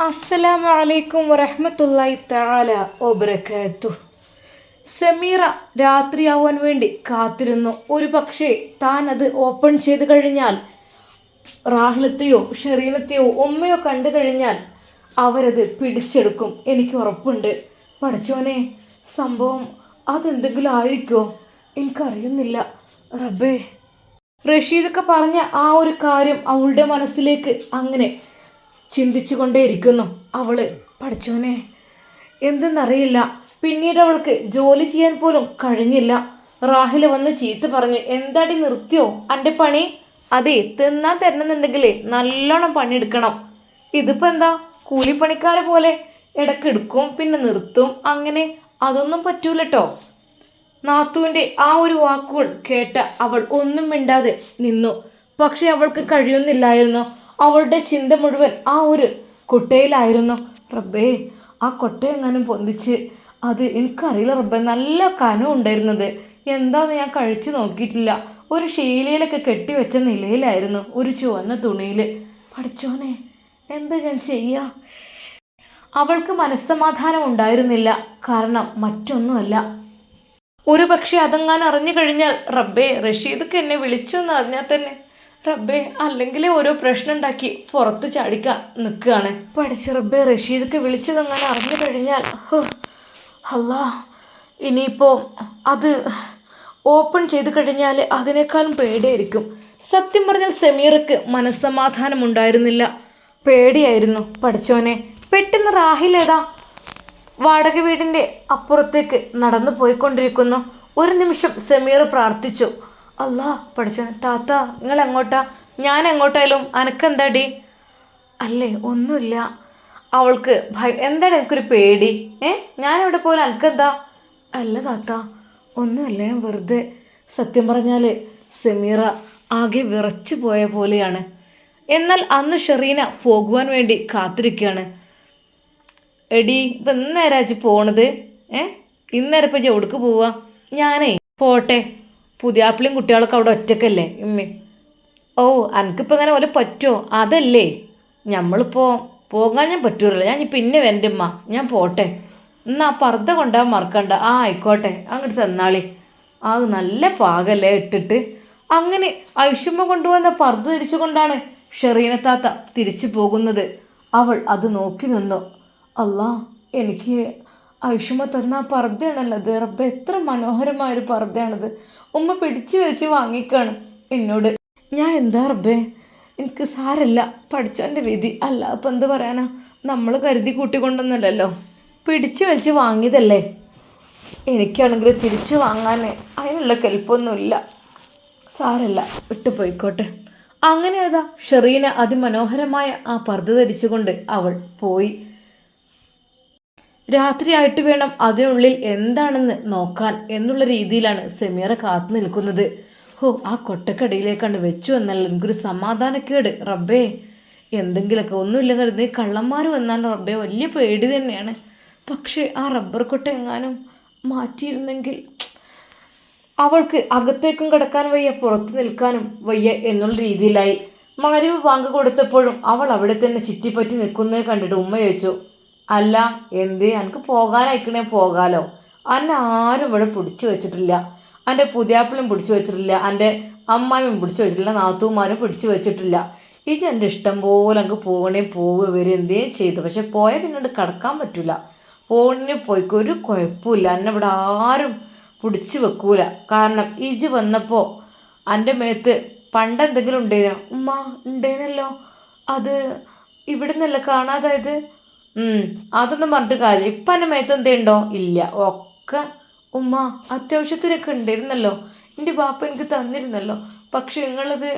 അസ്സലാമു അലൈക്കും വറഹ്മത്തുള്ളാഹി തആല വബറകാതുഹു. സമീറ രാത്രിയാവാൻ വേണ്ടി കാത്തിരുന്നു. ഒരു പക്ഷേ താൻ അത് ഓപ്പൺ ചെയ്ത് കഴിഞ്ഞാൽ റാഹ്ലത്തെയോ ഷെറീനത്തെയോ ഉമ്മയോ കണ്ടു കഴിഞ്ഞാൽ അവരത് പിടിച്ചെടുക്കും. എനിക്ക് ഉറപ്പുണ്ട്. പഠിച്ചോനെ സംഭവം അതെന്തെങ്കിലും ആയിരിക്കോ? എനിക്കറിയുന്നില്ല. റബ്ബേ. റഷീദൊക്കെ പറഞ്ഞ ആ ഒരു കാര്യം അവളുടെ മനസ്സിലേക്ക് അങ്ങനെ ചിന്തിച്ചു കൊണ്ടേയിരിക്കുന്നു അവൾ. പഠിച്ചോനെ എന്തെന്നറിയില്ല. പിന്നീട് അവൾക്ക് ജോലി ചെയ്യാൻ പോലും കഴിഞ്ഞില്ല. റാഹിൽ വന്ന് ചീത്ത പറഞ്ഞു എന്താടി നിർത്തിയോ? എന്റെ പണി? അതെ തിന്നാൻ തരണമെന്നുണ്ടെങ്കിൽ നല്ലോണം പണിയെടുക്കണം. ഇതിപ്പോൾ എന്താ? കൂലിപ്പണിക്കാരെ പോലെ ഇടക്കെടുക്കും പിന്നെ നിർത്തും. അങ്ങനെ അതൊന്നും പറ്റൂലട്ടോ. നാത്തുവിന്റെ ആ ഒരു വാക്കുകൾ കേട്ട അവൾ ഒന്നും മിണ്ടാതെ നിന്നു. പക്ഷെ അവൾക്ക് കഴിയുന്നില്ലായിരുന്നു. അവളുടെ ചിന്ത മുഴുവൻ ആ ഒരു കൊട്ടയിലായിരുന്നു. റബ്ബേ ആ കൊട്ട എങ്ങാനും പൊന്തിച്ച്. അത് എനിക്കറിയില്ല റബ്ബേ നല്ല കനം ഉണ്ടായിരുന്നത്. എന്താന്ന് ഞാൻ കഴിച്ചു നോക്കിയിട്ടില്ല. ഒരു ശീലയിലൊക്കെ കെട്ടിവെച്ച നിലയിലായിരുന്നു ഒരു ചുവന്ന തുണിയിൽ പഠിച്ചോനെ എന്താ ഞാൻ ചെയ്യാ? അവൾക്ക് മനസ്സമാധാനം ഉണ്ടായിരുന്നില്ല. കാരണം മറ്റൊന്നുമല്ല. ഒരു പക്ഷെ അതെങ്ങാനും അറിഞ്ഞു കഴിഞ്ഞാൽ റബ്ബേ റഷീദക്ക് എന്നെ വിളിച്ചു എന്ന് അറിഞ്ഞാൽ തന്നെ. റബ്ബേ അല്ലെങ്കിൽ ഓരോ പ്രശ്നം ഉണ്ടാക്കി പുറത്ത് ചാടിക്കാൻ നിൽക്കുകയാണ് പഠിച്ച റബ്ബേ റഷീദൊക്കെ വിളിച്ചതെങ്ങനെ അറിഞ്ഞു കഴിഞ്ഞാൽ അല്ലാ ഇനിയിപ്പോൾ അത് ഓപ്പൺ ചെയ്ത് കഴിഞ്ഞാൽ അതിനേക്കാളും പേടിയായിരിക്കും. സത്യം പറഞ്ഞാൽ സമീറക്ക് മനസ്സമാധാനം ഉണ്ടായിരുന്നില്ല പേടിയായിരുന്നു പഠിച്ചോനെ പെട്ടെന്ന് റാഹിലേതാ വാടക വീടിന്റെ അപ്പുറത്തേക്ക് നടന്നു പോയിക്കൊണ്ടിരിക്കുന്നു ഒരു നിമിഷം സെമീർ പ്രാർത്ഥിച്ചു. അല്ലാ പഠിച്ചു. താത്ത നിങ്ങൾ എങ്ങോട്ടാ ഞാൻ എങ്ങോട്ടായാലും അനക്കെന്താടി? അല്ലേ ഒന്നുമില്ല. അവൾക്ക് ഭയ എന്താണ് എനിക്കൊരു പേടി? ഏ? ഞാൻ എവിടെ പോലും അനക്കെന്താ? അല്ല താത്ത ഒന്നുമല്ല ഞാൻ വെറുതെ സത്യം പറഞ്ഞാൽ സെമീറ ആകെ വിറച്ചു പോയ പോലെയാണ്. എന്നാൽ അന്ന് ഷെറീന പോകുവാൻ വേണ്ടി കാത്തിരിക്കുകയാണ്. എടി ഇപ്പം ഇന്നേരാച്ച് പോണത്? ഏ? ഇന്നേരപ്പം എവിടേക്ക് പോവാ? ഞാനേ പോട്ടെ. പുതിയാപ്പിളിയും കുട്ടികളൊക്കെ അവിടെ ഒറ്റക്കല്ലേ? ഉമ്മി ഓ എനിക്കിപ്പോൾ ഇങ്ങനെ പോലെ പറ്റുമോ അതല്ലേ. ഞമ്മളിപ്പോൾ പോകാൻ ഞാൻ പറ്റൂരല്ലോ ഞാൻ പിന്നെ എന്റെ ഉമ്മ. ഞാൻ പോട്ടെ. എന്നാ പർദ്ദ കൊണ്ടുപോകാൻ മറക്കണ്ട. ആ ആയിക്കോട്ടെ. അങ്ങോട്ട് തന്നാളി. ആ നല്ല പാകല്ലേ ഇട്ടിട്ട്. അങ്ങനെ ഐഷുമ്മ കൊണ്ടുവന്ന പർദ്ദ തിരിച്ചുകൊണ്ടാണ് ഷെറീന താത്ത തിരിച്ചു പോകുന്നത്. അവൾ അത് നോക്കി നിന്നു. അല്ലാ എനിക്ക് ഐഷുമ്മ തന്ന ആ പർദ്ദയാണല്ലോ. അത് റബ്ബ എത്ര മനോഹരമായൊരു പർദ്ദയാണത്. ഉമ്മ പിടിച്ചു വലിച്ച് വാങ്ങിക്കാണ് എന്നോട്. ഞാൻ എന്താ റബ്ബേ? എനിക്ക് സാരല്ല. പഠിച്ചവന്റെ വിധി. അല്ല അപ്പം എന്ത് പറയാനാ? നമ്മൾ കരുതി കൂട്ടിക്കൊണ്ടൊന്നുമല്ലല്ലോ പിടിച്ചു വലിച്ച് വാങ്ങിയതല്ലേ? എനിക്കാണെങ്കിൽ തിരിച്ചു വാങ്ങാൻ അതിനുള്ള കെൽപ്പൊന്നുമില്ല. സാരല്ല. വിട്ടു പോയിക്കോട്ടെ. അങ്ങനെ അതാ ഷെറീന അതിമനോഹരമായ ആ പർദ്ദ ധരിച്ചുകൊണ്ട് അവൾ പോയി. രാത്രിയായിട്ട് വേണം അതിനുള്ളിൽ എന്താണെന്ന് നോക്കാൻ എന്നുള്ള രീതിയിലാണ് സെമീറ കാത്തു നിൽക്കുന്നത്. ഹോ ആ കൊട്ടക്കടിയിലേക്കാണ് വെച്ചു എന്നല്ല എനിക്കൊരു സമാധാനക്കേട് റബ്ബേ. എന്തെങ്കിലുമൊക്കെ ഒന്നുമില്ല കരുതി കള്ളന്മാർ വന്നാൽ റബ്ബേ വലിയ പേടി തന്നെയാണ്. പക്ഷേ ആ റബ്ബർ കൊട്ട എങ്ങാനും മാറ്റിയിരുന്നെങ്കിൽ അവൾക്ക് അകത്തേക്കും കിടക്കാൻ വയ്യ പുറത്ത് നിൽക്കാനും വയ്യ എന്നുള്ള രീതിയിലായി. മാരിവ് വാങ്ങ കൊടുത്തപ്പോഴും അവൾ അവിടെ തന്നെ ചുറ്റിപ്പറ്റി നിൽക്കുന്നത് കണ്ടിട്ട് ഉമ്മ ചോദിച്ചു അല്ല എന്ത്? എനിക്ക് പോകാനായിക്കണേ പോകാലോ. അന്നെ ആരും ഇവിടെ പിടിച്ചു വെച്ചിട്ടില്ല. എന്റെ പുതിയാപ്പിളും പിടിച്ചു വെച്ചിട്ടില്ല. എന്റെ അമ്മായിയും പിടിച്ചു വെച്ചിട്ടില്ല. നാത്തൂമാരും പിടിച്ചു വെച്ചിട്ടില്ല. ഇത് എന്റെ ഇഷ്ടം പോലെ എനിക്ക് പോകണേ പോവുക വരെ എന്തേ ചെയ്തു. പക്ഷെ പോയാൽ പിന്നീട് കിടക്കാൻ പറ്റില്ല ഫോണിന് പോയിക്കോ ഒരു കുഴപ്പമില്ല എന്നെ ഇവിടെ ആരും പിടിച്ചു വെക്കൂല. കാരണം ഇജ് വന്നപ്പോൾ എന്റെ മേത്ത് പണ്ടെന്തെങ്കിലും ഉണ്ടേനോ? ഉമ്മ ഉണ്ടേനല്ലോ. അത് ഇവിടെ നിന്നല്ല കാണാതായത്? അതൊന്നും പറഞ്ഞിട്ട് കാര്യം ഇപ്പം എന്റെ മേത്ത് എന്തുണ്ടോ? ഇല്ല. ഒക്കെ ഉമ്മ അത്യാവശ്യത്തിനൊക്കെ ഉണ്ടായിരുന്നല്ലോ എന്റെ ബാപ്പ എനിക്ക് തന്നിരുന്നല്ലോ. പക്ഷെ നിങ്ങളത്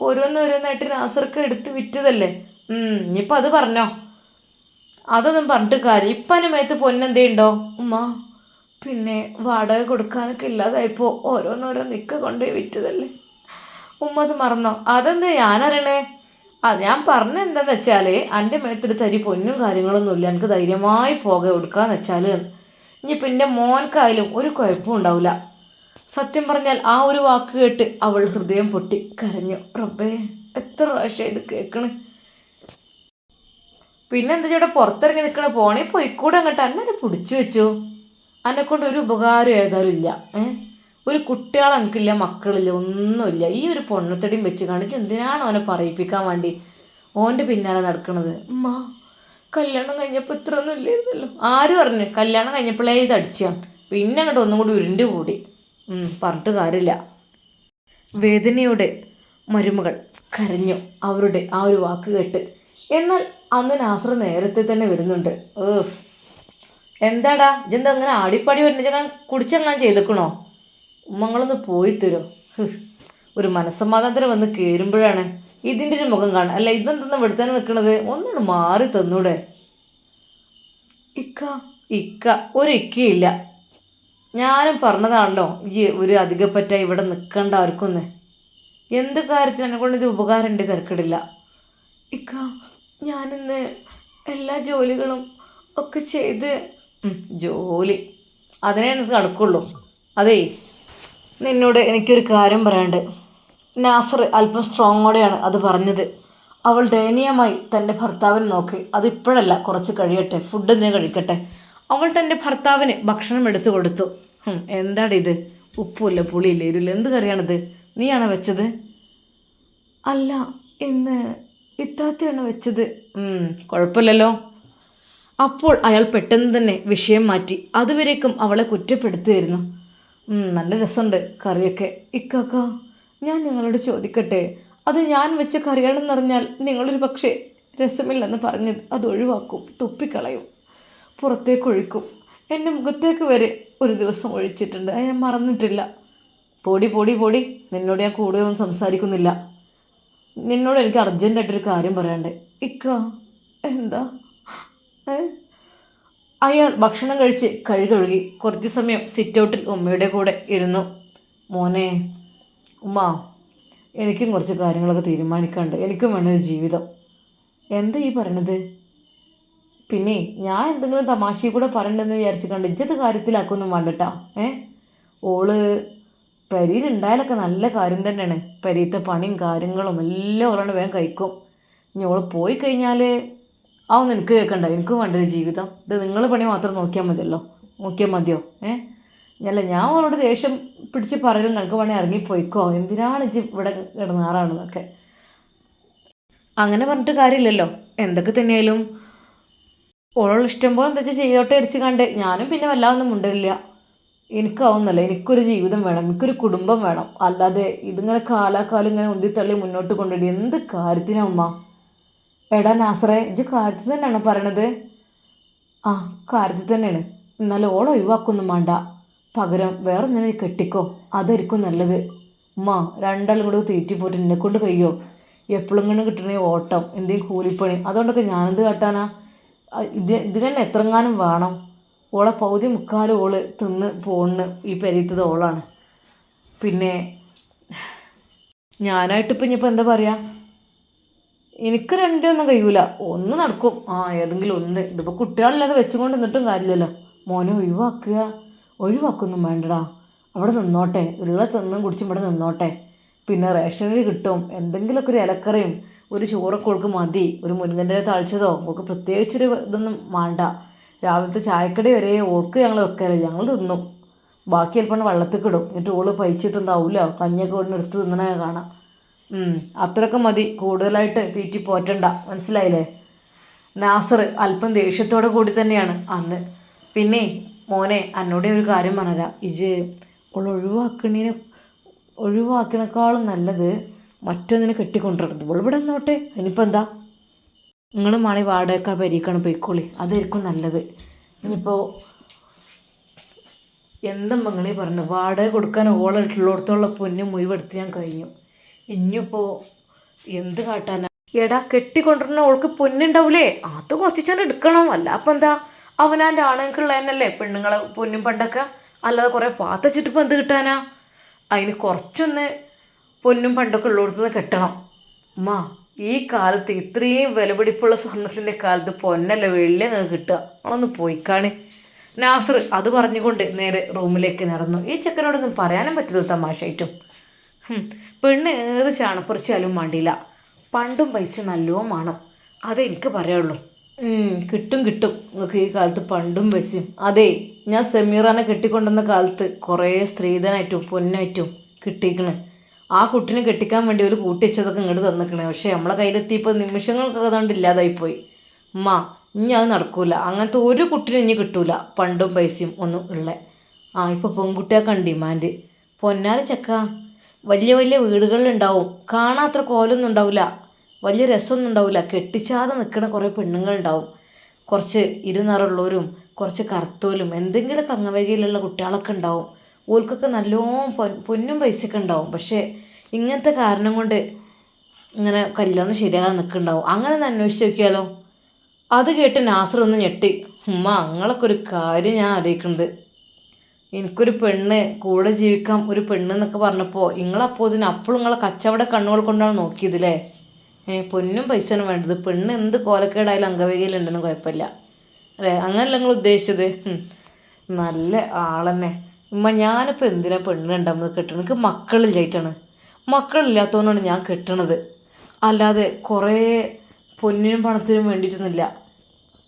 ഓരോന്നോരോന്നായിട്ട് നാസർക്ക് എടുത്ത് വിറ്റതല്ലേ? ഇനിയിപ്പോൾ അത് പറഞ്ഞോ. അതൊന്നും പറഞ്ഞിട്ട് കാര്യം ഇപ്പം എന്റെ മേത്ത് പൊന്നെന്തേണ്ടോ ഉമ്മ പിന്നെ വാടക കൊടുക്കാനൊക്കെ ഇല്ലാതായപ്പോൾ ഓരോന്നോരോന്നിക്ക കൊണ്ടുപോയി വിറ്റതല്ലേ? ഉമ്മ അത് മറന്നോ? അതെന്താ ഞാനറിയണേ? അത് ഞാൻ പറഞ്ഞ എന്താന്ന് വെച്ചാൽ എന്റെ മേത്തൊരു തരി പൊന്നും കാര്യങ്ങളൊന്നും ഇല്ല. എനിക്ക് ധൈര്യമായി പോക കൊടുക്കാന്ന് വെച്ചാൽ ഇനി പിന്നെ മോൻക്കായാലും ഒരു കുഴപ്പവും ഉണ്ടാവില്ല സത്യം പറഞ്ഞാൽ ആ ഒരു വാക്ക് കേട്ട് അവൾ ഹൃദയം പൊട്ടി. കരഞ്ഞു. റബ്ബേ എത്ര പ്രാവശ്യം ഇത് കേൾക്കണ് പിന്നെ എന്താ ചേട്ടാ പുറത്തിറങ്ങി നിൽക്കണ പോണേ പോയിക്കൂടെ അങ്ങോട്ട് അന്നെ പിടിച്ചു വെച്ചു. എന്നെ കൊണ്ട് ഒരു ഉപകാരം ഏതായാലും ഇല്ല. ഏ? ഒരു കുട്ടികൾ എനിക്കില്ല മക്കളില്ല ഒന്നുമില്ല. ഈ ഒരു പൊണ്ണത്തടിയും വെച്ച് കാണിച്ച് എന്തിനാണ് അവനെ പറയിപ്പിക്കാൻ വേണ്ടി ഓന്റെ പിന്നാലെ നടക്കുന്നത് ഉമ്മ കല്യാണം കഴിഞ്ഞപ്പോൾ ഇത്ര ഒന്നും ഇല്ലായിരുന്നല്ലോ. ആര് പറഞ്ഞു? കല്യാണം കഴിഞ്ഞപ്പോഴേ ഇത് അടിച്ചാണ്. പിന്നെ അങ്ങോട്ട് ഒന്നും കൂടി ഉരുണ്ട് കൂടി. പറഞ്ഞിട്ട് കാര്യമില്ല. വേദനയുടെ മരുമകൾ കരഞ്ഞു അവരുടെ ആ ഒരു വാക്ക് കേട്ട്. എന്നാൽ അന്ന് നാസർ നേരത്തെ തന്നെ വരുന്നുണ്ട്. ഏഹ് എന്താടാ? ഇജെന്താ അങ്ങനെ ആടിപ്പാടി വരുന്നത്? ഞാൻ കുടിച്ചെങ്ങാൻ ചെയ്തേക്കണോ? ഉമ്മങ്ങളൊന്ന് പോയി തരോ? ഒരു മനസ്സമാധാനത്തിന് വന്ന് കയറുമ്പോഴാണ് ഇതിന്റെ ഒരു മുഖം കാണുക അല്ല ഇതെന്തെന്ന് വെടുത്താൻ നിൽക്കണത് ഒന്നുകൂടെ മാറി തന്നൂടെ. ഇക്ക. ഇക്ക ഒരു ഇക്കയില്ല ഞാനും പറഞ്ഞതാണല്ലോ ഈ ഒരു അധികപ്പറ്റ ഇവിടെ നിൽക്കണ്ട അവർക്കൊന്ന് എന്ത് കാര്യത്തിന് എന്നെ കൊണ്ട് ഇത് ഉപകാരമുണ്ട് തിരക്കിടില്ല. ഇക്ക ഞാനിന്ന് എല്ലാ ജോലികളും ഒക്കെ ചെയ്ത് ജോലി. അതിനെ എനിക്ക് നടക്കുള്ളൂ. അതേ നിന്നോട് എനിക്കൊരു കാര്യം പറയാണ്ട് നാസർ അല്പം സ്ട്രോങ്ങോടെയാണ് അത് പറഞ്ഞത്. അവൾ ദയനീയമായി തന്റെ ഭർത്താവിനെ നോക്കി. അതിപ്പോഴല്ല കുറച്ച് കഴിയട്ടെ. ഫുഡ് എന്തേ കഴിക്കട്ടെ. അവൾ തന്റെ ഭർത്താവിന് ഭക്ഷണം എടുത്തു കൊടുത്തു. എന്താടി ഇത്? ഉപ്പുമില്ല പുളിയില്ല ഇരുല്ല എന്ത് കറിയാണിത്? നീയാണോ വെച്ചത്? അല്ല ഇന്ന് ഇത്താത്തയാണ് വെച്ചത്? കുഴപ്പമില്ലല്ലോ. അപ്പോൾ അയാൾ പെട്ടെന്ന് തന്നെ വിഷയം മാറ്റി. അതുവരേക്കും അവളെ കുറ്റപ്പെടുത്തുമായിരുന്നു നല്ല രസമുണ്ട് കറിയൊക്കെ. ഇക്കാക്ക ഞാൻ നിങ്ങളോട് ചോദിക്കട്ടെ. അത് ഞാൻ വെച്ച കറിയാണെന്നറിഞ്ഞാൽ നിങ്ങളൊരു പക്ഷേ രസമില്ലെന്ന് പറഞ്ഞ് അത് ഒഴിവാക്കും തുപ്പിക്കളയും. പുറത്തേക്ക് ഒഴിക്കും. എന്റെ മുഖത്തേക്ക് വരെ ഒരു ദിവസം ഒഴിച്ചിട്ടുണ്ട്. അത് ഞാൻ മറന്നിട്ടില്ല. പൊടി പൊടി പൊടി. നിന്നോട് ഞാൻ കൂടുതലൊന്നും സംസാരിക്കുന്നില്ല. നിന്നോട് എനിക്ക് അർജന്റായിട്ടൊരു കാര്യം പറയാണ്ട് ഇക്ക എന്താ? ഏ? അയാൾ ഭക്ഷണം കഴിച്ച് കഴുകഴുകി കുറച്ചു സമയം സിറ്റൗട്ടിൽ ഉമ്മയുടെ കൂടെ ഇരുന്നു. മോനെ ഉമ്മ എനിക്കും കുറച്ച് കാര്യങ്ങളൊക്കെ തീരുമാനിക്കാണ്ട് എനിക്കും വേണം ജീവിതം. എന്താ ഈ പറയണത്? പിന്നെ ഞാൻ എന്തെങ്കിലും തമാശയിൽ കൂടെ പറയണ്ടെന്ന് വിചാരിച്ചു കണ്ട് ഇജ്ജത്തെ കാര്യത്തിലാക്കൊന്നും വേണ്ടട്ടാ ഏ? ഓൾ പെരിയിലുണ്ടായാലൊക്കെ നല്ല കാര്യം തന്നെയാണ്. പെരീത്തെ പണിയും കാര്യങ്ങളും എല്ലാം ഓരോണ്ട് വേഗം കഴിക്കും. ഇനി ഓൾ പോയി കഴിഞ്ഞാൽ അതൊന്നും എനിക്ക് കേൾക്കണ്ട. എനിക്കും വേണ്ട ഒരു ജീവിതം. ഇത് നിങ്ങൾ പണി മാത്രം നോക്കിയാൽ മതിയല്ലോ. നോക്കിയാൽ മതിയോ? ഏ? അല്ല ഞാൻ അവളോട് ദേഷ്യം പിടിച്ച് പറയലും നിനക്ക് വേണേൽ ഇറങ്ങിപ്പോയിക്കോ. എന്തിനാണ് ഇജ്ജ് ഇവിടെ കിടന്നാറാണെന്നൊക്കെ? അങ്ങനെ പറഞ്ഞിട്ട് കാര്യമില്ലല്ലോ. എന്തൊക്കെ തന്നെയായാലും. ഓളോട് ഇഷ്ടം പോലെ എന്താ വെച്ചാൽ ചെയ്തോട്ടെ ഇരിച്ച് കണ്ട്. ഞാനും പിന്നെ വല്ലാതൊന്നും മുണ്ടില്ല എനിക്കാവുന്നല്ല എനിക്കൊരു ജീവിതം വേണം. എനിക്കൊരു കുടുംബം വേണം. അല്ലാതെ ഇതിങ്ങനെ കാലാകാലം ഇങ്ങനെ ഉന്തിത്തള്ളി മുന്നോട്ട് കൊണ്ടുപോയി എന്ത് കാര്യത്തിനാ ഉമ്മ? എടാ നാസറേ ഇജ് കാര്യത്തിൽ തന്നെയാണ് പറയണത്? ആ കാര്യത്തിൽ തന്നെയാണ്. എന്നാലും ഓൾ ഒഴിവാക്കൊന്നും വേണ്ട പകരം വേറെ ഒന്നിനെ കെട്ടിക്കോ. അതായിരിക്കും നല്ലത്. ഉമ്മ രണ്ടാളും കൂടെ തീറ്റി പോയിട്ട് എന്നെ കൊണ്ട് കഴിയോ? എപ്പോഴും ഇങ്ങനെ കിട്ടണേ ഓട്ടം എന്തെങ്കിലും കൂലിപ്പണി. അതുകൊണ്ടൊക്കെ ഞാനെന്ത് കാട്ടാനാ? ഇത് ഇതിനെന്നെ എത്രങ്ങാനും വേണം. ഓളെ പൗതി മുക്കാലും ഓൾ തിന്ന് പോണ് ഈ പെരീത്തത് ഓളാണ്. പിന്നെ ഞാനായിട്ട് ഇപ്പം ഇനിയിപ്പോൾ എന്താ പറയുക എനിക്ക് രണ്ടൊന്നും കഴിയൂല. ഒന്ന് നടക്കും. ആ ഏതെങ്കിലും ഒന്ന്. ഇതിപ്പോൾ കുട്ടികളില്ലാതെ വെച്ചുകൊണ്ട് നിന്നിട്ടും കാര്യമില്ലല്ലോ. മോനെ ഒഴിവാക്കുക. ഒഴിവാക്കൊന്നും വേണ്ടടാ. അവിടെ നിന്നോട്ടെ. ഉള്ള തിന്നും കുടിച്ചും ഇവിടെ നിന്നോട്ടെ. പിന്നെ റേഷനിൽ കിട്ടും. എന്തെങ്കിലുമൊക്കെ ഒരു ഇലക്കറിയും ഒരു ചോറൊക്കെ ഓൾക്ക് മതി. ഒരു മുൻകന്റെ തളിച്ചതോ ഓൾക്ക് പ്രത്യേകിച്ചൊരു ഇതൊന്നും വേണ്ട. രാവിലത്തെ ചായക്കടി വരെ ഓൾക്ക് ഞങ്ങൾ വെക്കലില്ല ഞങ്ങൾ തിന്നും. ബാക്കി ചിലപ്പോൾ വെള്ളത്തിൽ കിടും. എന്നിട്ട് ഓൾ പയിച്ചിട്ടുണ്ടാവില്ല കഞ്ഞിയൊക്കെ ഉടനെ എടുത്ത് തിന്നണേ കാണാം. ഉം, അത്രയൊക്കെ മതി. കൂടുതലായിട്ട് തീറ്റി പോറ്റണ്ട. മനസ്സിലായില്ലേ? നാസർ അല്പം ദേഷ്യത്തോടെ കൂടി തന്നെയാണ് അന്ന്. പിന്നെ മോനെ എന്നോട് ഒരു കാര്യം പറഞ്ഞുതരാം. ഇജ് ഓൾ ഒഴിവാക്കണേന് ഒഴിവാക്കണേക്കാളും നല്ലത് മറ്റൊന്നിനെ കെട്ടിക്കൊണ്ടിരുന്നത് ഇവിടെ നിന്നോട്ടെ. ഇനിയിപ്പോൾ എന്താ? നിങ്ങൾ മണി വാടക പരീക്കാണ് പോയിക്കോളി. അതായിരിക്കും നല്ലത്. ഇനിയിപ്പോൾ എന്തും മംഗളി പറഞ്ഞു. വാടക കൊടുക്കാൻ ഓളുള്ളിടത്തോളം പൊന്നും മുഴുവെടുത്ത് ഞാൻ കഴിഞ്ഞു. ഇനിയിപ്പോൾ എന്ത് കാട്ടാനാ? എടാ കെട്ടിക്കൊണ്ടിരുന്ന ഓൾക്ക് പൊന്നുണ്ടാവൂലേ? അത് കുറച്ച് എടുക്കണം. അല്ല അപ്പം എന്താ അവനാന്റെ ആണുങ്ങൾക്കുള്ള പെണ്ണുങ്ങളെ പൊന്നും പണ്ടൊക്കെ? അല്ലാതെ കുറേ പാത്തച്ചിട്ട് ഇപ്പം എന്ത് കിട്ടാനാ? അതിന് കുറച്ചൊന്ന് പൊന്നും പണ്ടൊക്കെ ഉള്ളിടത്തുനിന്ന് കെട്ടണം. ഉമ്മാ ഈ കാലത്ത് ഇത്രയും വിലപിടിപ്പുള്ള സ്വർണത്തിന്റെ കാലത്ത് പൊന്നല്ല വെള്ളി അങ്ങ് കിട്ടുക. അവളൊന്ന് പോയിക്കാണ്. നാസർ അത് പറഞ്ഞുകൊണ്ട് നേരെ റൂമിലേക്ക് നടന്നു. ഈ ചെക്കനോടൊന്നും പറയാനും പറ്റില്ല തമാശയായിട്ടും. പെണ്ണ് ഏത് ചാണപ്പറിച്ചാലും വേണ്ടിയില്ല പണ്ടും പൈസ നല്ലോണം വേണം അതെനിക്ക് പറയുള്ളൂ കിട്ടും കിട്ടും. നിങ്ങൾക്ക് ഈ കാലത്ത് പണ്ടും പൈസയും. അതെ ഞാൻ സെമീറാനെ കെട്ടിക്കൊണ്ടുവന്ന കാലത്ത് കുറേ സ്ത്രീധനായിട്ടും പൊന്നായിട്ടും കിട്ടിക്കണ് ആ കുട്ടിനെ കെട്ടിക്കാൻ വേണ്ടി ഒരു കൂട്ടിച്ചതൊക്കെ ഇങ്ങോട്ട് തന്നിക്കണേ. പക്ഷെ നമ്മളെ കയ്യിലെത്തിയപ്പോൾ നിമിഷങ്ങൾക്കൊക്കെ അതുകൊണ്ട് ഇല്ലാതായിപ്പോയി. ഉമ്മ ഇനി അത് നടക്കൂല. അങ്ങനത്തെ ഒരു കുട്ടിനെ ഇനി കിട്ടൂല. പണ്ടും പൈസയും ഒന്നും ഉള്ള. ആ ഇപ്പോൾ പെൺകുട്ടിയൊക്കെ ഡിമാൻഡ്. പൊന്നാര ചക്ക. വലിയ വലിയ വീടുകളിലുണ്ടാവും. കാണാൻ അത്ര കോലൊന്നും ഉണ്ടാവില്ല. വലിയ രസമൊന്നും ഉണ്ടാവില്ല. കെട്ടിച്ചാതെ നിൽക്കുന്ന കുറേ പെണ്ണുങ്ങളുണ്ടാവും. കുറച്ച് ഇരുനിറുള്ളവരും കുറച്ച് കറുത്തോലും എന്തെങ്കിലും കങ്ങവകയിലുള്ള കുട്ടികളൊക്കെ ഉണ്ടാവും. ഓൽക്കൊക്കെ നല്ലോണം പൊൻ പൊന്നും പൈസയൊക്കെ ഉണ്ടാവും. പക്ഷേ ഇങ്ങനത്തെ കാരണം കൊണ്ട് ഇങ്ങനെ കല്യാണം ശരിയാകാൻ നിൽക്കുന്നുണ്ടാവും. അങ്ങനെ ഒന്ന് അന്വേഷിച്ച് നോക്കിയാലോ? അത് കേട്ട് നാസർ ഒന്ന് ഞെട്ടി. ഉമ്മ അങ്ങളൊക്കെ ഒരു കാര്യം ഞാൻ ആലോചിക്കുന്നത്. എനിക്കൊരു പെണ്ണ് കൂടെ ജീവിക്കാം ഒരു പെണ്ണ് എന്നൊക്കെ പറഞ്ഞപ്പോൾ നിങ്ങളപ്പോൾ ഇതിന് അപ്പോഴും നിങ്ങളെ കച്ചവട കണ്ണുകൾ കൊണ്ടാണ് നോക്കിയതില്ലേ? പൊന്നും പൈസനും വേണ്ടത്. പെണ്ണ് എന്ത് കോലക്കേടായാലും അംഗവൈകയിലുണ്ടെന്നും കുഴപ്പമില്ല. അല്ലേ? അങ്ങനല്ല നിങ്ങൾ ഉദ്ദേശിച്ചത്. നല്ല ആളെന്നെ. ഉമ്മ ഞാനിപ്പോൾ എന്തിനാ പെണ്ണ് ഉണ്ടാകുന്നത് കെട്ടണത്? എനിക്ക് മക്കളില്ലായിട്ടാണ്. മക്കളില്ലാത്തതുകൊണ്ടാണ് ഞാൻ കെട്ടണത്. അല്ലാതെ കുറേ പൊന്നിനും പണത്തിനും വേണ്ടിയിട്ടൊന്നുമില്ല.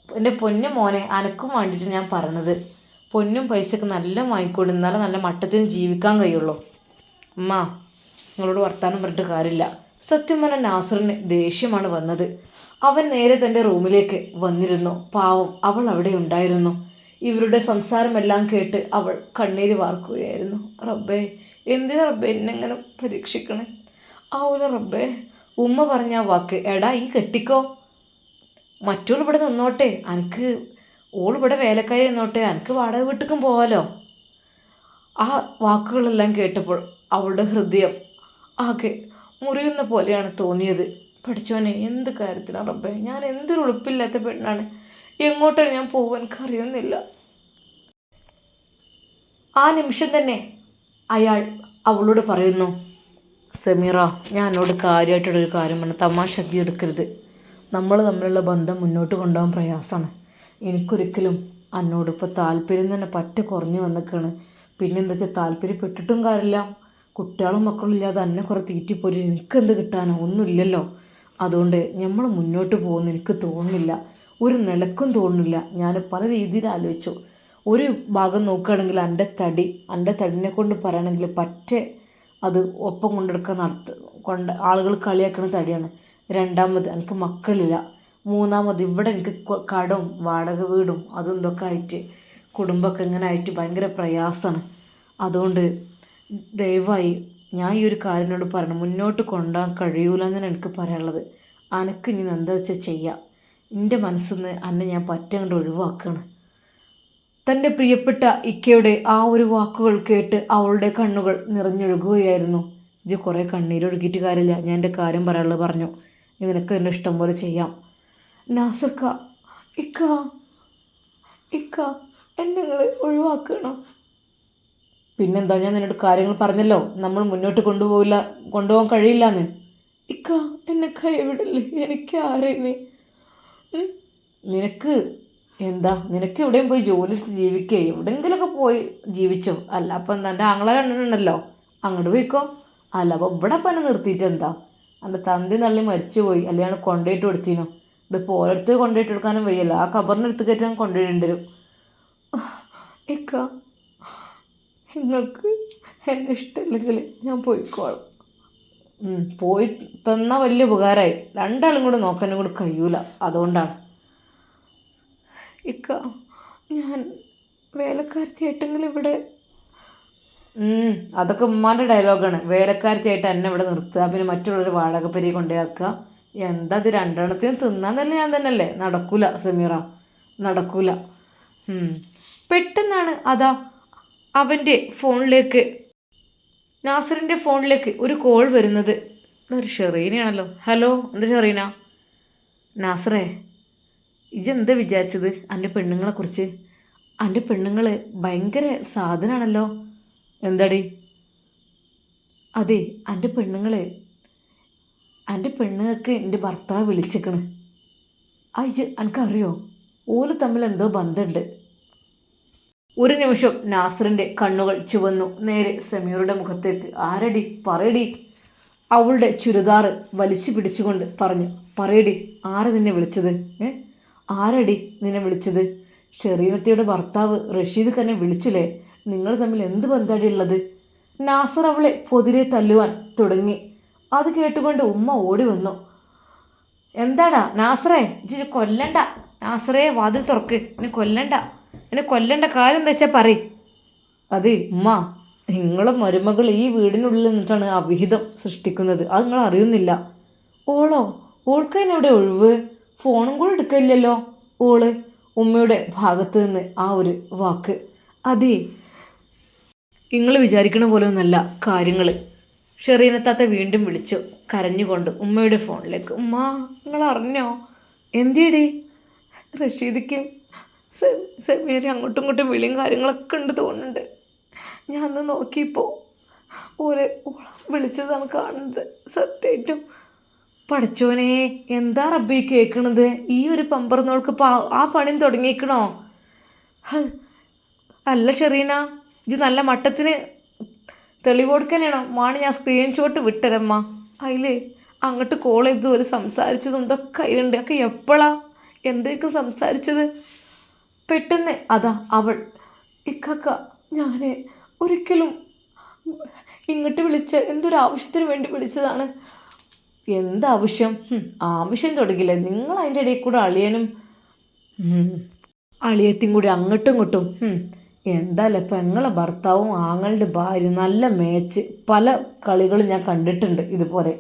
എന്റെ പൊന്നു മോനെ അനക്കും വേണ്ടിയിട്ട് ഞാൻ പറഞ്ഞത്. പൊന്നും പൈസയൊക്കെ നല്ല വാങ്ങിക്കൊണ്ട് എന്നാലും നല്ല മട്ടത്തിന് ജീവിക്കാൻ കഴിയുള്ളൂ. അമ്മ നിങ്ങളോട് വർത്താനം പറഞ്ഞിട്ട് കാര്യമില്ല. സത്യം പറഞ്ഞ നാസറിന് ദേഷ്യമാണ് വന്നത്. അവൻ നേരെ തന്റെ റൂമിലേക്ക് വന്നിരുന്നു. പാവം അവൾ അവിടെ ഉണ്ടായിരുന്നു. ഇവരുടെ സംസാരമെല്ലാം കേട്ട് അവൾ കണ്ണീര് വാർക്കുകയായിരുന്നു. റബ്ബേ എന്തിനാ റബ്ബേ എന്നെ ഇങ്ങനെ പരീക്ഷിക്കണേ? ആവൂല റബ്ബേ ഉമ്മ പറഞ്ഞ വാക്ക് എടാ ഈ കെട്ടിക്കോ. മറ്റോൾ ഇവിടെ നിന്നോട്ടെ അനക്ക് ഓൾ ഇവിടെ വേലക്കാരി എന്നോട്ടെ എനിക്ക് വാടക വീട്ടിക്കും പോവാലോ? ആ വാക്കുകളെല്ലാം കേട്ടപ്പോൾ അവളുടെ ഹൃദയം ആകെ മുറിയുന്ന പോലെയാണ് തോന്നിയത്. പഠിച്ചവനെ എന്ത് കാര്യത്തിനാണ് റബ്ബെ? ഞാൻ എന്തൊരു ഉളുപ്പില്ലാത്ത പെണ്ണാണ്. എങ്ങോട്ടാണ് ഞാൻ പോവാൻ? അറിയുന്നില്ല. ആ നിമിഷം തന്നെ അയാൾ അവളോട് പറയുന്നു സമീറ ഞാൻ എന്നോട് കാര്യമായിട്ടുള്ളൊരു കാര്യം പറഞ്ഞു തമാശക്കി എടുക്കരുത്. നമ്മൾ തമ്മിലുള്ള ബന്ധം മുന്നോട്ട് കൊണ്ടുപോകാൻ പ്രയാസമാണ്. എനിക്കൊരിക്കലും എന്നോട് ഇപ്പോൾ താല്പര്യം തന്നെ പറ്റ കുറഞ്ഞു വന്നിക്കാണ്. പിന്നെ എന്താ വെച്ചാൽ താല്പര്യപ്പെട്ടിട്ടും കാര്യമില്ല. കുട്ടികളും മക്കളും ഇല്ലാതെ എന്നെ കുറേ തീറ്റിപ്പോരി. എനിക്കെന്ത് കിട്ടാനോ? ഒന്നുമില്ലല്ലോ. അതുകൊണ്ട് നമ്മൾ മുന്നോട്ട് പോകുന്ന. എനിക്ക് തോന്നുന്നില്ല. ഒരു നിലക്കും തോന്നുന്നില്ല. ഞാൻ പല രീതിയിൽ ആലോചിച്ചു. ഒരു ഭാഗം നോക്കുകയാണെങ്കിൽ എന്റെ തടി എന്റെ തടിനെ കൊണ്ട് പറയുകയാണെങ്കിൽ പറ്റേ അത് ഒപ്പം കൊണ്ടെടുക്കാൻ നടത്ത കൊണ്ട് ആളുകൾ കളിയാക്കുന്ന തടിയാണ്. രണ്ടാമത് എനിക്ക് മക്കളില്ല. മൂന്നാമത് ഇവിടെ എനിക്ക് കടവും വാടക വീടും അതും ഇതൊക്കെ ആയിട്ട് കുടുംബമൊക്കെ ഇങ്ങനെ ആയിട്ട് ഭയങ്കര പ്രയാസമാണ്. അതുകൊണ്ട് ദയവായി ഞാൻ ഈ ഒരു കാര്യനോട് പറയണം. മുന്നോട്ട് കൊണ്ടുപോകാൻ കഴിയൂല എന്നാണ് എനിക്ക് പറയാനുള്ളത്. അനക്ക് ഇനി എന്താ വെച്ചാൽ ചെയ്യാം? എന്റെ മനസ്സിൽ നിന്ന് അന്നെ ഞാൻ പറ്റങ്ങണ്ട് ഒഴിവാക്കുകയാണ് തന്റെ പ്രിയപ്പെട്ട ഇക്കയുടെ ആ ഒരു വാക്കുകൾ കേട്ട് അവളുടെ കണ്ണുകൾ നിറഞ്ഞൊഴുകുകയായിരുന്നു. ഇജ് കുറേ കണ്ണീരൊഴുകിയിട്ട് കാര്യമില്ല. ഞാൻ എന്റെ കാര്യം പറയാനുള്ളത് പറഞ്ഞു. നിനക്ക് എന്റെ ഇഷ്ടം പോലെ ചെയ്യാം. നാസർക്ക ഇക്ക ഇക്ക എന്നെ നിങ്ങൾ ഒഴിവാക്കണം? പിന്നെന്താ ഞാൻ നിന്നോട് കാര്യങ്ങൾ പറഞ്ഞല്ലോ. നമ്മൾ മുന്നോട്ട് കൊണ്ടുപോകില്ല കൊണ്ടുപോകാൻ കഴിയില്ല എന്ന് ഇക്ക എന്നെ കൈവിടല്ലേ? എനിക്ക് ആരെയും? നിനക്ക് എന്താ? നിനക്ക് എവിടെയും പോയി ജോലി ജീവിക്കേ? എവിടെയെങ്കിലുമൊക്കെ പോയി ജീവിച്ചോ? അല്ല അപ്പം എന്താ? എന്റെ ആങ്ങളെ കണ്ടിട്ടുണ്ടല്ലോ. അങ്ങോട്ട് പോയിക്കോ. അല്ല അപ്പോൾ ഇവിടെ പന നിർത്തിയിട്ട് എന്താ എന്റെ തന്തി നള്ളി മരിച്ചു പോയി അല്ലെങ്കിൽ കൊണ്ടുപോയിട്ട് കൊടുത്തിനോ? ഇതിപ്പോൾ ഓരോരുത്തർ കൊണ്ടുപോയിട്ട് എടുക്കാനും വയ്യല്ല. ആ കബറിനെടുത്ത് കയറ്റാൻ കൊണ്ടുപോയിട്ടുണ്ട് വരും. ഇക്ക നിങ്ങൾക്ക് എന്നെ ഇഷ്ടമില്ലെങ്കിൽ ഞാൻ പോയിക്കോളാം. പോയി തന്ന വലിയ ഉപകാരമായി രണ്ടാളും കൂടെ നോക്കാനും കൂടെ കഴിയൂല. അതുകൊണ്ടാണ്. ഇക്ക ഞാൻ വേലക്കാരത്തിയായിട്ടെങ്കിലും ഇവിടെ അതൊക്കെ ഉമ്മാന്റെ ഡയലോഗാണ് വേലക്കാരത്തിയായിട്ട് എന്നെ ഇവിടെ നിർത്തുക. പിന്നെ മറ്റുള്ളവർ വാടകപ്പരി കൊണ്ടുപോയി കൊണ്ടുപോയാക്കുക എന്താ ഇത് രണ്ടെണ്ണത്തിനും തന്നെ ഞാൻ തന്നെയല്ലേ നടക്കൂല സമീറ. നടക്കൂല. പെട്ടെന്നാണ് അതാ അവന്റെ ഫോണിലേക്ക് നാസറിന്റെ ഫോണിലേക്ക് ഒരു കോൾ വരുന്നത്. ഒരു ഷെറീനയാണല്ലോ. ഹലോ എന്താ ഷെറീന? നാസറേ ഇജെന്താ വിചാരിച്ചത്? എന്റെ പെണ്ണുങ്ങളെക്കുറിച്ച്. എന്റെ പെണ്ണുങ്ങൾ ഭയങ്കര സാധനമാണല്ലോ എന്താടി? അതെ എന്റെ പെണ്ണുങ്ങൾ എന്റെ പെണ്ണുങ്ങൾക്ക് എന്റെ ഭർത്താവ് വിളിച്ചേക്കണ്. അയ്യ എനിക്കറിയോ ഓൽ തമ്മിൽ എന്തോ ബന്ധമുണ്ട് ഒരു നിമിഷം നാസറിന്റെ കണ്ണുകൾ ചുവന്നു. നേരെ സമീറുടെ മുഖത്തേക്ക്. ആരടി? പറയടി. അവളുടെ ചുരിദാറ് വലിച്ചു പിടിച്ചുകൊണ്ട് പറഞ്ഞു. പറയടി ആര് നിന്നെ വിളിച്ചത്? ഏ? ആരടി നിന്നെ വിളിച്ചത്? ഷെറീനത്തിയുടെ ഭർത്താവ് റഷീദ് തന്നെ വിളിച്ചില്ലേ? നിങ്ങൾ തമ്മിൽ എന്ത് ബന്ധാടി ഉള്ളത്? നാസർ അവളെ പൊതിരെ തല്ലുവാൻ തുടങ്ങി. അത് കേട്ടുകൊണ്ട് ഉമ്മ ഓടി വന്നു. എന്താടാ നാസറേ? ഇച്ചിരി കൊല്ലണ്ട. നാസറേ വാതിൽ തുറക്ക്. എന്നെ കൊല്ലണ്ട. എന്നെ കൊല്ലണ്ട. കാര്യം എന്താ വെച്ചാൽ പറ അതെ ഉമ്മ. നിങ്ങളെ മരുമകൾ ഈ വീടിനുള്ളിൽ നിന്നിട്ടാണ് അവിഹിതം സൃഷ്ടിക്കുന്നത്. അത് നിങ്ങൾ അറിയുന്നില്ല. ഓളോ? ഓൾക്ക് എന്നോട് ഒഴിവ്? ഫോണും കൂടെ എടുക്കില്ലല്ലോ ഓൾ ഉമ്മയുടെ ഭാഗത്ത് നിന്ന് ആ ഒരു വാക്ക്. അതെ. നിങ്ങൾ വിചാരിക്കണ പോലെ ഒന്നല്ല കാര്യങ്ങൾ ഷെറീനത്താത്ത വീണ്ടും വിളിച്ചു. കരഞ്ഞുകൊണ്ട് ഉമ്മയുടെ ഫോണിലേക്ക് ഉമ്മ നിങ്ങൾ അറിഞ്ഞോ എന്തിയടി? റഷീദിക്കും സെമീരി അങ്ങോട്ടും ഇങ്ങോട്ടും വിളിയും കാര്യങ്ങളൊക്കെ ഉണ്ട് തോന്നുന്നുണ്ട്. ഞാൻ അന്ന് നോക്കിയപ്പോൾ ഓരെ ഓളെ വിളിച്ചതാണ് കാണുന്നത്. സത്യമായിട്ടും പഠിച്ചോനെ എന്താ റബ്ബി കേൾക്കണത് ഈ ഒരു പമ്പറന്നോൾക്ക് ആ പണിയും തുടങ്ങിയേക്കണോ? അല്ല ഷെറീന ഇത് നല്ല മട്ടത്തിന് തെളിവ് കൊടുക്കാനാണോ മാണി ഞാൻ സ്ക്രീൻഷോട്ട് വിട്ടരമ്മ. അതിൽ അങ്ങോട്ട് കോൾ ചെയ്തു ഒരു സംസാരിച്ചതും ഇതൊക്കെ അതിലുണ്ട് ഒക്കെ എപ്പോഴാ എന്തൊക്കെ സംസാരിച്ചത്? പെട്ടെന്ന് അതാ അവൾ. ഇക്കക്ക ഞാൻ ഒരിക്കലും ഇങ്ങോട്ട് വിളിച്ച എന്തൊരു ആവശ്യത്തിന് വേണ്ടി വിളിച്ചതാണ്. എന്താവശ്യം? ആവശ്യം തുടങ്ങില്ല നിങ്ങൾ അതിന്റെ ഇടയിൽ കൂടെ അളിയനും ഉം, അളിയത്തും കൂടി അങ്ങോട്ടും ഇങ്ങോട്ടും എന്തായാലും ഇപ്പം ഞങ്ങളെ ഭർത്താവും ആങ്ങളുടെ ഭാര്യ നല്ല മേച്ച് പല കളികളും ഞാൻ കണ്ടിട്ടുണ്ട് ഇതുപോലെ.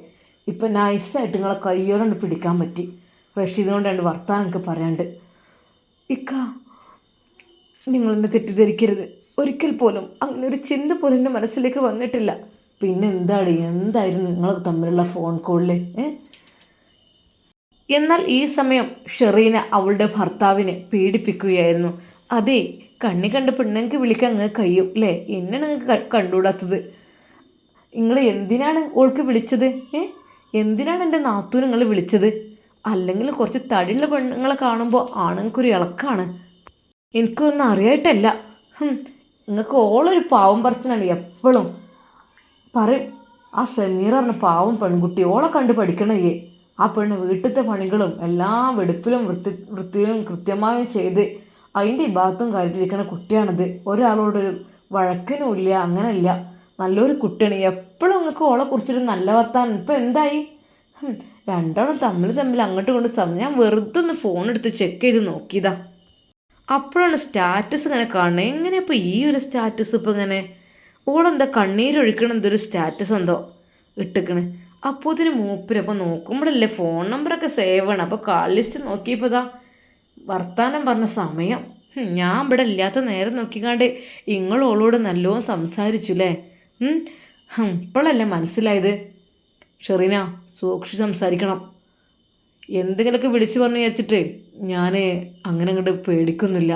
ഇപ്പം നൈസായിട്ട് നിങ്ങളെ കയ്യോടെ പിടിക്കാൻ പറ്റി. ഫ്രഷ് രണ്ട് വർത്താനം എനിക്ക് പറയാണ്ട്. ഇക്ക നിങ്ങളെന്നെ തെറ്റിദ്ധരിക്കരുത്. ഒരിക്കൽ പോലും അങ്ങനെ ഒരു ചിന്ത പോലും എന്റെ മനസ്സിലേക്ക് വന്നിട്ടില്ല. പിന്നെ എന്താണ്? എന്തായിരുന്നു നിങ്ങൾ തമ്മിലുള്ള ഫോൺ കോളിൽ എന്നാൽ ഈ സമയം ഷെറീന അവളുടെ ഭർത്താവിനെ പീഡിപ്പിക്കുകയായിരുന്നു. അതെ കണ്ണി കണ്ട പെണ്ണുങ്ങൾക്ക് വിളിക്കാൻ അങ്ങ് കഴിയും അല്ലേ എന്നാണ് നിങ്ങൾക്ക് കണ്ടുകൂടാത്തത്. നിങ്ങൾ എന്തിനാണ് ഓൾക്ക് വിളിച്ചത്? ഏ? എന്തിനാണ് എന്റെ നാത്തൂൻ നിങ്ങൾ വിളിച്ചത്? അല്ലെങ്കിൽ കുറച്ച് തടിയുള്ള പെണ്ണുങ്ങളെ കാണുമ്പോൾ ആണുങ്ങൾക്കൊരു ഇളക്കാണ്. എനിക്കൊന്നും അറിയായിട്ടല്ല. നിങ്ങൾക്ക് ഓളൊരു പാവം പറച്ചിലാണ് എപ്പോഴും പറയും ആ സമീർ പറഞ്ഞ പാവം പെൺകുട്ടി ഓളെ കണ്ട് പഠിക്കണേ ആ പെണ്ണ് വീട്ടിലത്തെ പണികളും എല്ലാ വെടുപ്പിലും വൃത്തി വൃത്തിയിലും കൃത്യമായും ചെയ്ത് അതിന്റെ ഭാഗത്തും കാര്യത്തിലിരിക്കണ കുട്ടിയാണിത്. ഒരാളോടൊരു വഴക്കിനും ഇല്ല അങ്ങനെയില്ല നല്ലൊരു കുട്ടിയാണ്. എപ്പോഴും നിങ്ങൾക്ക് ഓളെ കുറിച്ചൊരു നല്ല വർത്താനം. ഇപ്പം എന്തായി? രണ്ടാളും തമ്മിൽ തമ്മിൽ അങ്ങോട്ട് കൊണ്ട് സമയം ഞാൻ വെറുതെ ഒന്ന് ഫോൺ എടുത്ത് ചെക്ക് ചെയ്ത് നോക്കിയതാ. അപ്പോഴാണ് സ്റ്റാറ്റസ് ഇങ്ങനെ കാണുന്നത് എങ്ങനെ ഇപ്പോൾ ഈ ഒരു സ്റ്റാറ്റസ് ഇപ്പോൾ ഇങ്ങനെ? ഓളെന്താ കണ്ണീരൊഴിക്കണം എന്തൊരു സ്റ്റാറ്റസ് എന്തോ ഇട്ടിക്കണ്. അപ്പോൾ ഇതിന് മൂപ്പരപ്പോൾ നോക്കുമ്പോഴല്ലേ ഫോൺ നമ്പറൊക്കെ സേവ് ആണ്. അപ്പോൾ കാൾ ലിസ്റ്റ് നോക്കിയപ്പോൾ ഇതാ വർത്താനം പറഞ്ഞ സമയം. ഞാൻ ഇവിടെ ഇല്ലാത്ത നേരം നോക്കിക്കാണ്ട് നിങ്ങൾ ഓളോട് സംസാരിച്ചു അല്ലേ ഇപ്പോഴല്ലേ മനസ്സിലായത്? ഷെറീന സൂക്ഷിച്ച് സംസാരിക്കണം. എന്തെങ്കിലുമൊക്കെ വിളിച്ചു പറഞ്ഞു വിചാരിച്ചിട്ട് ഞാൻ അങ്ങനെ അങ്ങോട്ട് പേടിക്കുന്നില്ല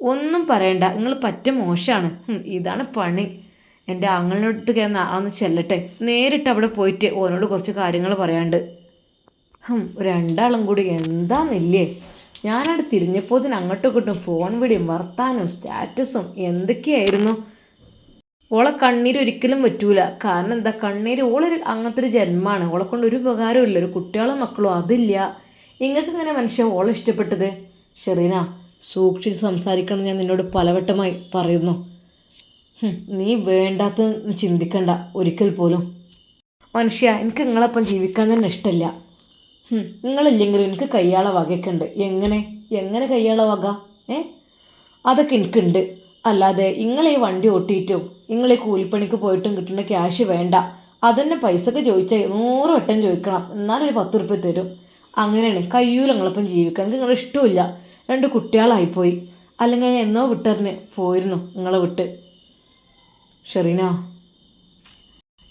ഒന്നും പറയണ്ട നിങ്ങൾ പറ്റ മോശമാണ് ഇതാണ് പണി. എന്റെ ആങ്ങളിനോട്ട് കയറി ആളൊന്ന് ചെല്ലട്ടെ. നേരിട്ട് അവിടെ പോയിട്ട് ഓനോട് കുറച്ച് കാര്യങ്ങൾ പറയാണ്ട്. രണ്ടാളും കൂടി എന്താന്നില്ലേ? ഞാനവിടെ തിരിഞ്ഞപ്പോൾ ഇതിന് അങ്ങോട്ടും ഇങ്ങോട്ടും ഫോൺ വിളിയും വർത്താനും സ്റ്റാറ്റസും എന്തൊക്കെയായിരുന്നു? ഓളെ കണ്ണീര് ഒരിക്കലും പറ്റൂല കാരണം എന്താ? കണ്ണീര് ഓളൊരു അങ്ങനത്തെ ഒരു ജന്മമാണ്. ഓളെ കൊണ്ട് ഒരു ഉപകാരവും ഇല്ല ഒരു കുട്ടികളും മക്കളും അതില്ല. നിങ്ങൾക്ക് ഇങ്ങനെ മനുഷ്യ ഓളെ ഇഷ്ടപ്പെട്ടത്? ഷെറീന സൂക്ഷിച്ച് സംസാരിക്കണം ഞാൻ നിന്നോട് പലവട്ടമായി പറയുന്നു. നീ വേണ്ടാത്ത ചിന്തിക്കണ്ട. ഒരിക്കൽ പോലും. മനുഷ്യ എനിക്ക് നിങ്ങളൊപ്പം ജീവിക്കാൻ തന്നെ ഇഷ്ടമില്ല ഹും, നിങ്ങളില്ലെങ്കിലും എനിക്ക് കയ്യാള എങ്ങനെ? എങ്ങനെ കയ്യാള വക? ഏ? അതൊക്കെ എനിക്കുണ്ട്. അല്ലാതെ നിങ്ങളെ ഈ വണ്ടി ഓട്ടിയിട്ടും നിങ്ങൾ ഈ കൂലിപ്പണിക്ക് പോയിട്ടും കിട്ടുന്ന ക്യാഷ് വേണ്ട. അതന്നെ പൈസക്ക് ചോദിച്ചാൽ നൂറ് വട്ടം ചോദിക്കണം. എന്നാലൊരു പത്ത് ഉറുപ്പ്യ തരും. അങ്ങനെയാണ്. കയ്യൂല നിങ്ങളിപ്പം ജീവിക്കാൻ. എനിക്ക് നിങ്ങളെ ഇഷ്ടമില്ല രണ്ട് കുട്ടികളായിപ്പോയി. അല്ലെങ്കിൽ എന്നോ വിട്ടറിന് പോയിരുന്നു നിങ്ങളെ വിട്ട്. ഷെറീന.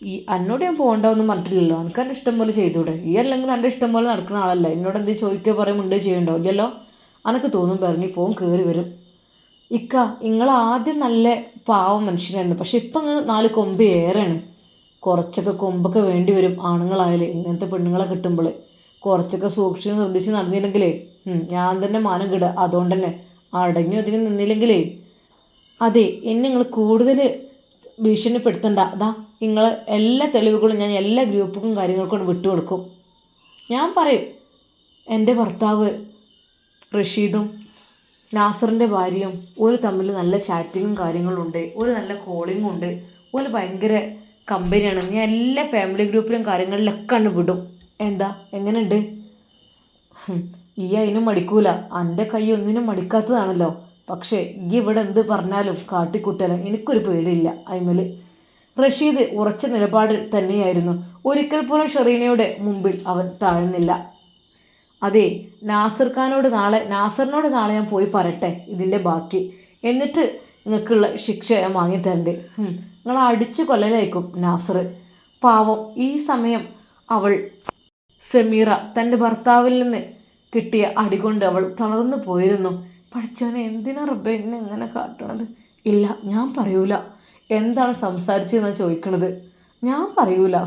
ഈ എന്നോട് ഞാൻ പോകണ്ടെന്നും പറഞ്ഞിട്ടില്ലല്ലോ. എനിക്ക് എന്റെ ഇഷ്ടം പോലെ ചെയ്തൂടെ ഈ അല്ലെങ്കിൽ എന്റെ ഇഷ്ടം പോലെ നടക്കുന്ന ആളല്ല? എന്നോട് എന്ത് ചോദിക്കുക പറയും മുണ്ടേ ചെയ്യണ്ടോ? ഇല്ലല്ലോ. അനക്ക് തോന്നും ഇറങ്ങി പോകും കയറി വരും. ഇക്ക നിങ്ങൾ ആദ്യം നല്ല പാവം മനുഷ്യനായിരുന്നു. പക്ഷെ ഇപ്പം നാല് കൊമ്പ് ഏറെയാണ് കുറച്ചൊക്കെ കൊമ്പൊക്കെ വേണ്ടി വരും ആണുങ്ങളായാലേ ഇങ്ങനത്തെ പെണ്ണുങ്ങളെ കിട്ടുമ്പോൾ കുറച്ചൊക്കെ സൂക്ഷിച്ച് ശ്രദ്ധിച്ച് നടന്നില്ലെങ്കിലേ ഞാൻ തന്നെ മാനം കിടുക അതുകൊണ്ട് തന്നെ അടങ്ങി ഒതുങ്ങി നിന്നില്ലെങ്കിലേ. അതെ എന്നെ നിങ്ങൾ കൂടുതൽ ഭീഷണിപ്പെടുത്തണ്ട. അതാ നിങ്ങൾ എല്ലാ തെളിവുകളും ഞാൻ എല്ലാ ഗ്രൂപ്പും കാര്യങ്ങൾക്കും വിട്ടുകൊടുക്കും ഞാൻ പറയും എന്റെ ഭർത്താവ് റഷീദും നാസറിന്റെ ഭാര്യയും ഒരു തമ്മിൽ നല്ല ചാറ്റിങ്ങും കാര്യങ്ങളും ഉണ്ട് ഒരു നല്ല കോളിങ്ങും ഉണ്ട് ഒരു ഭയങ്കര കമ്പനിയാണ്. ഞാൻ എല്ലാ ഫാമിലി ഗ്രൂപ്പിലും കാര്യങ്ങളിലൊക്കെ ആണ് വിടും. എന്താ? എങ്ങനെയുണ്ട്? ഈ അതിനും മടിക്കൂല. എന്റെ കൈ ഒന്നിനും മടിക്കാത്തതാണല്ലോ. പക്ഷേ ഈ ഇവിടെ എന്ത് പറഞ്ഞാലും കാട്ടിക്കുട്ടാലും എനിക്കൊരു പേടിയില്ല അയ്മൽ റഷീദ് ഉറച്ച നിലപാടിൽ തന്നെയായിരുന്നു. ഒരിക്കൽ പോലും ഷെറീനയുടെ മുമ്പിൽ അവൻ താഴ്ന്നില്ല. അതെ നാസർ ഖാനോട് നാളെ നാസറിനോട് നാളെ ഞാൻ പോയി പറയട്ടെ ഇതിന്റെ ബാക്കി. എന്നിട്ട് നിങ്ങൾക്കുള്ള ശിക്ഷ ഞാൻ വാങ്ങിത്തരണ്ട് നിങ്ങൾ അടിച്ചു കൊല്ലലായിരിക്കും നാസർ. പാവം ഈ സമയം അവൾ സമീറ തന്റെ ഭർത്താവിൽ നിന്ന് കിട്ടിയ അടികൊണ്ട് അവൾ തളർന്നു പോയിരുന്നു. പഠിച്ചവനെ എന്തിനാ റബ്ബെ എന്നെ ഇങ്ങനെ കാട്ടണത്? ഇല്ല ഞാൻ പറയൂല. എന്താണ് സംസാരിച്ചതെന്ന് ചോദിക്കണത്? ഞാൻ പറയൂല.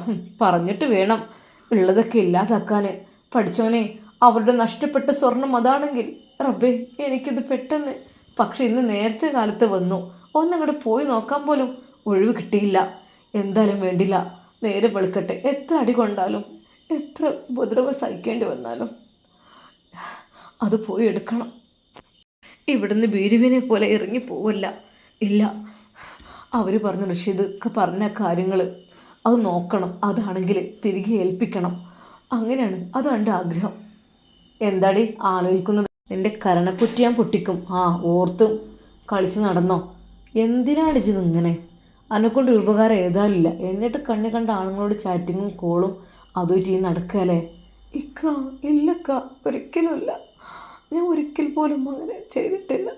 പറഞ്ഞിട്ട് വേണം ഉള്ളതൊക്കെ ഇല്ലാതാക്കാൻ പഠിച്ചവനെ അവരുടെ നഷ്ടപ്പെട്ട സ്വർണം അതാണെങ്കിൽ റബ്ബേ എനിക്കിത് പെട്ടെന്ന്. പക്ഷെ ഇന്ന് നേരത്തെ കാലത്ത് വന്നു. ഒന്നങ്ങോട്ട് പോയി നോക്കാൻ പോലും ഒഴിവ് കിട്ടിയില്ല. എന്തായാലും വേണ്ടില്ല. നേരെ വെളുക്കട്ടെ. എത്ര അടി കൊണ്ടാലും എത്ര ഉപദ്രവം സഹിക്കേണ്ടി വന്നാലും. അത് പോയി എടുക്കണം. ഇവിടുന്ന് ബീരുവിനെ പോലെ ഇറങ്ങി പോവല്ല. ഇല്ല. അവർ പറഞ്ഞ റഷീദൊക്കെ പറഞ്ഞ കാര്യങ്ങൾ അത് നോക്കണം. അതാണെങ്കിൽ തിരികെ ഏൽപ്പിക്കണം. അങ്ങനെയാണ്. അതാണ് എന്റെ ആഗ്രഹം. എന്താടി ആലോചിക്കുന്നത്? എന്റെ കരണക്കുറ്റി ഞാൻ പൊട്ടിക്കും. ആ ഓർത്തും കളിച്ച് നടന്നോ? എന്തിനാണ് ഇത് ഇങ്ങനെ? അനക്കൊണ്ട് ഉപകാരം ഏതാലില്ല എന്നിട്ട് കണ്ണി കണ്ട ആണുങ്ങളോട് ചാറ്റിങ്ങും കോളും അതുമായിട്ട് ഈ നടക്കല്ലേ? ഇക്ക ഇല്ലക്ക ഒരിക്കലുമില്ല ഞാൻ ഒരിക്കൽ പോലും അങ്ങനെ ചെയ്തിട്ടില്ല.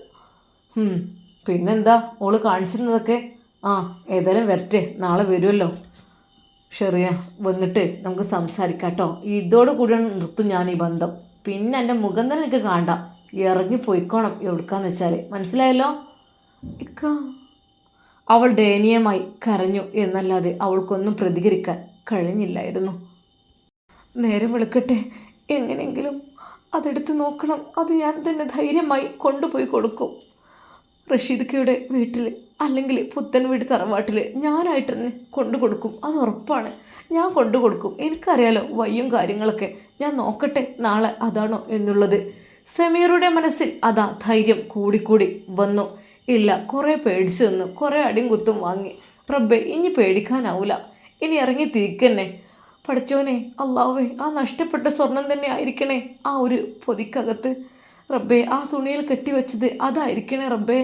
പിന്നെന്താ? ഓൾ കാണിച്ചിരുന്നതൊക്കെ? ആ ഏതായാലും വരട്ടെ. നാളെ വരുമല്ലോ ഷെറിയ വന്നിട്ട് നമുക്ക് സംസാരിക്കാം കേട്ടോ ഇതോട് കൂടി നിർത്തും ഞാൻ ഈ ബന്ധം. പിന്നെ എന്റെ മുഖം തന്നെ എനിക്ക് കാണണ്ട. ഇറങ്ങി പോയിക്കോണം എവിടുക്കാന്ന് വെച്ചാൽ മനസ്സിലായല്ലോ? ഇക്ക. അവൾ ദയനീയമായി കരഞ്ഞു എന്നല്ലാതെ അവൾക്കൊന്നും പ്രതികരിക്കാൻ കഴിഞ്ഞില്ലായിരുന്നു. നേരം വെളുക്കട്ടെ. എങ്ങനെയെങ്കിലും അതെടുത്ത് നോക്കണം. അത് ഞാൻ തന്നെ ധൈര്യമായി കൊണ്ടുപോയി കൊടുക്കും. റഷീദ്ക്കയുടെ വീട്ടിൽ അല്ലെങ്കിൽ പുത്തൻ വീട് തറവാട്ടിൽ ഞാനായിട്ട് തന്നെ കൊണ്ടു കൊടുക്കും. അത് ഉറപ്പാണ്. ഞാൻ കൊണ്ടു കൊടുക്കും. എനിക്കറിയാലോ വയ്യും കാര്യങ്ങളൊക്കെ. ഞാൻ നോക്കട്ടെ നാളെ അതാണോ എന്നുള്ളത്. സമീറുടെ മനസ്സിൽ അതാ ധൈര്യം കൂടിക്കൂടി വന്നു. ഇല്ല കുറേ പേടിച്ചു നിന്നു. കുറേ അടിയും കുത്തും വാങ്ങി. റബ്ബെ ഇനി പേടിക്കാനാവില്ല ഇനി ഇറങ്ങി തിരിക്കന്നെ. പഠിച്ചോനെ അള്ളാവേ ആ നഷ്ടപ്പെട്ട സ്വർണം തന്നെ ആയിരിക്കണേ ആ ഒരു പൊതിക്കകത്ത്. റബ്ബേ ആ തുണിയിൽ കെട്ടിവെച്ചത് അതായിരിക്കണേ റബ്ബേ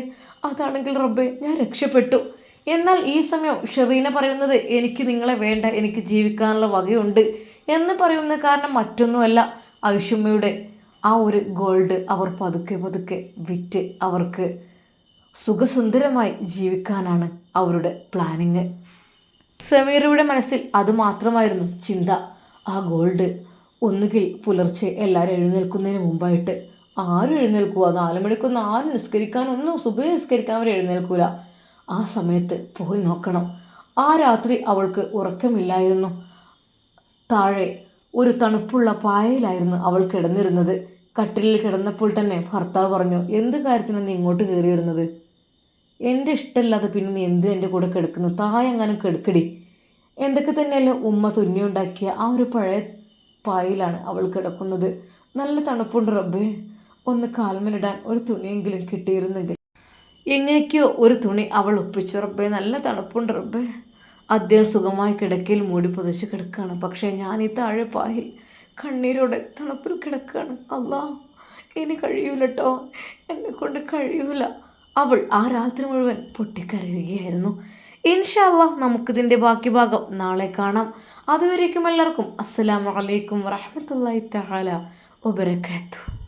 അതാണെങ്കിൽ റബ്ബേ ഞാൻ രക്ഷപ്പെട്ടു. എന്നാൽ ഈ സമയം ഷെറീന പറയുന്നത് എനിക്ക് നിങ്ങളെ വേണ്ട എനിക്ക് ജീവിക്കാനുള്ള വകയുണ്ട് എന്ന് പറയുന്ന കാരണം മറ്റൊന്നുമല്ല. ഐഷമ്മയുടെ ആ ഒരു ഗോൾഡ് അവർ പതുക്കെ പതുക്കെ വിറ്റ് അവർക്ക് സുഖസുന്ദരമായി ജീവിക്കാനാണ് അവരുടെ പ്ലാനിങ്. സമീറയുടെ മനസ്സിൽ അത് മാത്രമായിരുന്നു ചിന്ത. ആ ഗോൾഡ്. ഒന്നുകിൽ പുലർച്ചെ എല്ലാവരും എഴുന്നേൽക്കുന്നതിന് മുമ്പായിട്ട് ആരും എഴുന്നേൽക്കുക നാല് മണിക്കൊന്നും ആരും നിസ്കരിക്കാനൊന്നും സുബൈ നിസ്കരിക്കാൻ അവർ എഴുന്നേൽക്കൂല. ആ സമയത്ത് പോയി നോക്കണം. ആ രാത്രി അവൾക്ക് ഉറക്കമില്ലായിരുന്നു. താഴെ ഒരു തണുപ്പുള്ള പായയിലായിരുന്നു അവൾ കിടന്നിരുന്നത്. കട്ടിലിൽ കിടന്നപ്പോൾ തന്നെ ഭർത്താവ് പറഞ്ഞു എന്ത് കാര്യത്തിനാണ് നീ ഇങ്ങോട്ട് കയറി വരുന്നത് എന്റെ ഇഷ്ടമല്ലാതെ പിന്നെ നീ എന്ത് എന്റെ കൂടെ കിടക്കുന്നു? തായെങ്ങാനും കിടക്കടി. എന്തൊക്കെ തന്നെയല്ലോ ഉമ്മ തുന്നിയുണ്ടാക്കിയ ആ ഒരു പഴയ പായിലാണ് അവൾ കിടക്കുന്നത്. നല്ല തണുപ്പുണ്ട് റബ്ബേ. ഒന്ന് കാൽമലിടാൻ ഒരു തുണിയെങ്കിലും കിട്ടിയിരുന്നെങ്കിൽ. എങ്ങനെയൊക്കെയോ ഒരു തുണി അവൾ ഒപ്പിച്ചു റബ്ബേ. നല്ല തണുപ്പുണ്ട് റബ്ബേ. അദ്ദേഹം സുഖമായി കിടക്കയിൽ മൂടി പുതച്ച് കിടക്കുകയാണ്. പക്ഷേ ഞാൻ ഈ താഴെ പായിൽ കണ്ണീരോടെ തണുപ്പിൽ കിടക്കുകയാണ്. അല്ല ഇനി കഴിയൂലട്ടോ. എന്നെ കൊണ്ട് കഴിയൂല. അവൾ ആ രാത്രി മുഴുവൻ പൊട്ടിക്കരയുകയായിരുന്നു. ഇൻഷാല്ല നമുക്കിതിന്റെ ബാക്കി ഭാഗം നാളെ കാണാം. അതുവരേക്കും എല്ലാവർക്കും അസ്സലാമു അലൈക്കും വറഹമത്തല്ലാഹി തആല വബറകാതുഹു.